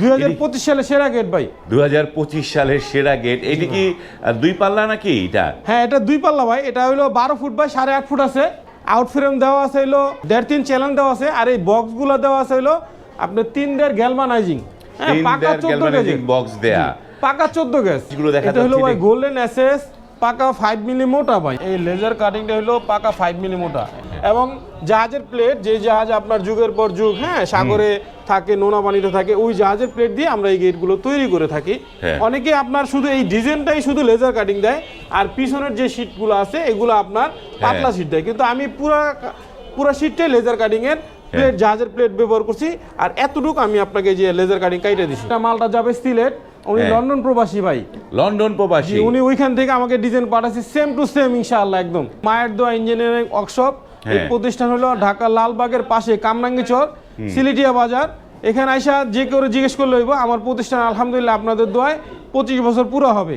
দুই হাজার পঁচিশ সালে সেরা গেট ভাই। দু সালের সেরা গেট এটি কি দুই পাল্লা নাকি এটা? হ্যাঁ এটা দুই পাল্লা ভাই এটা হলো বারো ফুট বাই সাড়ে আট ফুট আছে। আউট ফ্রেম দেওয়া আছে হলো দেড় তিন চ্যানেল দেওয়া আছে আর এই বক্সগুলো দেওয়া আছে হলো আপনার তিন দেড় গ্যালমানাইজিং হ্যাঁ পাকা দেড় চোদ্দ galvanizing দেয়া। পাকা চোদ্দ গেজ যেগুলো দেখা এটা হলো ভাই গোল্ডেন এসএস পাকা ফাইভ মিলি মোটা ভাই। এই লেজার কাটিংটা হলো পাকা ফাইভ মিলি মোটা। এবং জাহাজের প্লেট যে জাহাজ আপনার যুগের পর যুগ হ্যাঁ সাগরে থাকে নোনা পানিতে থাকে ওই জাহাজের প্লেট দিয়ে আমরা এই গেটগুলো তৈরি করে থাকি। হ্যাঁ। অনেকে আপনার শুধু এই ডিজাইনটাই শুধু লেজার কাটিং দেয় আর পিছনের যে শীটগুলো আছে এগুলো আপনার পাতলা শীট দেয়। কিন্তু আমি পুরা পুরা শীটটাই লেজার কাটিং এর প্লেট জাহাজের প্লেট ব্যবহার করছি আর এতটুকু আমি আপনাকে যে লেজার কাটিং কাইটে দিছি। এটা মালটা যাবে সিলেট উনি হ্যাঁ। লন্ডন প্রবাসী ভাই। লন্ডন প্রবাসী। উনি ওইখান থেকে আমাকে ডিজাইন পাঠাচ্ছে সেম টু সেম ইনশাআল্লাহ একদম। মায়ের দোয়া ইঞ্জিনিয়ারিং ওয়ার্কশপ এই হ্যাঁ। প্রতিষ্ঠান হলো ঢাকা লালবাগের পাশে কামরাঙ্গি চর সিলেটিয়া বাজার। এখানে আইসা যে করে জিজ্ঞেস করলে হইব আমার প্রতিষ্ঠান আলহামদুলিল্লাহ আপনাদের দোয়ায় পঁচিশ বছর পুরো হবে।